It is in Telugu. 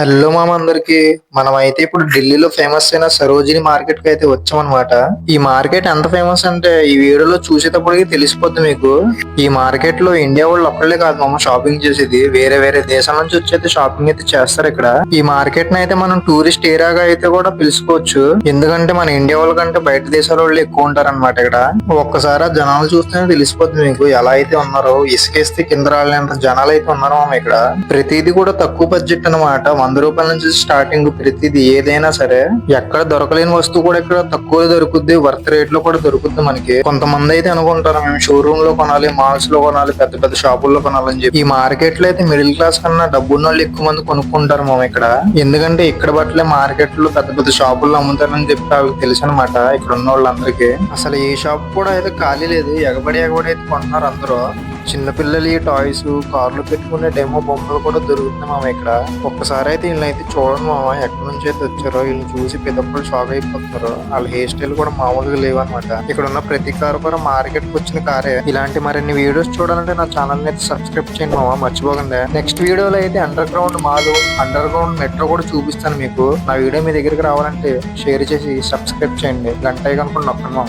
హలో మామ అందరికి. మనం అయితే ఇప్పుడు ఢిల్లీలో ఫేమస్ అయిన సరోజిని మార్కెట్కి అయితే వచ్చామన్నమాట. ఈ మార్కెట్ ఎంత ఫేమస్ అంటే ఈ వీడియోలో చూసేటప్పటికి తెలిసిపోద్ది మీకు. ఈ మార్కెట్లో ఇండియా వాళ్ళు ఒక్కళ్ళే కాదు మామ షాపింగ్ చేసేది. వేరే వేరే దేశాల నుంచి వచ్చి షాపింగ్ అయితే చేస్తారు ఇక్కడ. ఈ మార్కెట్ని అయితే మనం టూరిస్ట్ ఏరియాగా అయితే కూడా పిలుచుకోవచ్చు. ఎందుకంటే మన ఇండియా వాళ్ళ కంటే బయట దేశాల వాళ్ళు ఎక్కువ ఉంటారు అనమాట ఇక్కడ. ఒక్కసారి జనాలు చూస్తేనే తెలిసిపోతుంది మీకు ఎలా అయితే ఉన్నారో. ఇసుకేస్తే కింద రాలేంత జనాలు అయితే ఉన్నారు మామ ఇక్కడ. ప్రతిదీ కూడా తక్కువ బడ్జెట్ అన్నమాట. వంద రూపాయల నుంచి స్టార్టింగ్ ప్రతిది ఏదైనా సరే ఎక్కడ దొరకలేని వస్తువు కూడా ఇక్కడ తక్కువ దొరుకుద్ది వర్త్ రేట్లో కూడా దొరుకుద్ది మనకి. కొంతమంది అయితే అనుకుంటారు మేము షోరూమ్లో కొనాలి మాల్స్లో కొనాలి పెద్ద పెద్ద షాపుల్లో కొనాలని చెప్పి. ఈ మార్కెట్లో అయితే మిడిల్ క్లాస్ కన్నా డబ్బున్న వాళ్ళు ఎక్కువ మంది కొనుక్కుంటారు మేము ఇక్కడ. ఎందుకంటే ఇక్కడ బట్టలే మార్కెట్లో పెద్ద పెద్ద షాపుల్లో అమ్ముతారని చెప్పి వాళ్ళకి తెలుసు అనమాట ఇక్కడ ఉన్న వాళ్ళందరికీ అసలు ఏ షాప్ కూడా అయితే ఖాళీ లేదు ఎగబడి ఎగబడి అయితే కొంటున్నారు అందరూ. చిన్నపిల్లలు టాయ్స్ కార్లు పెట్టుకునే డెమో బొమ్మలు కూడా దొరుకుతున్నాయి మామ ఇక్కడ. ఒక్కసారి అయితే వీళ్ళని అయితే చూడండి మామ ఎక్కడి నుంచి అయితే వచ్చారో వీళ్ళని చూసి పెద్దప్పుడు షాక్ అయిపోతున్నారు వాళ్ళ హెయిర్ స్టైల్ కూడా మామూలుగా లేవన్నమాట. ఇక్కడ ఉన్న ప్రతి కారు కూడా మార్కెట్కి వచ్చిన కారే ఇలాంటి మరిన్ని వీడియోస్ చూడాలంటే నా ఛానల్ అయితే సబ్స్క్రైబ్ చేయండి మామ మర్చిపోకండి. నెక్స్ట్ వీడియోలో అయితే underground mall underground metro కూడా చూపిస్తాను మీకు. నా వీడియో మీ దగ్గరికి రావాలంటే షేర్ చేసి సబ్స్క్రైబ్ చేయండి. గంట కనుక నొక్కండి మామ.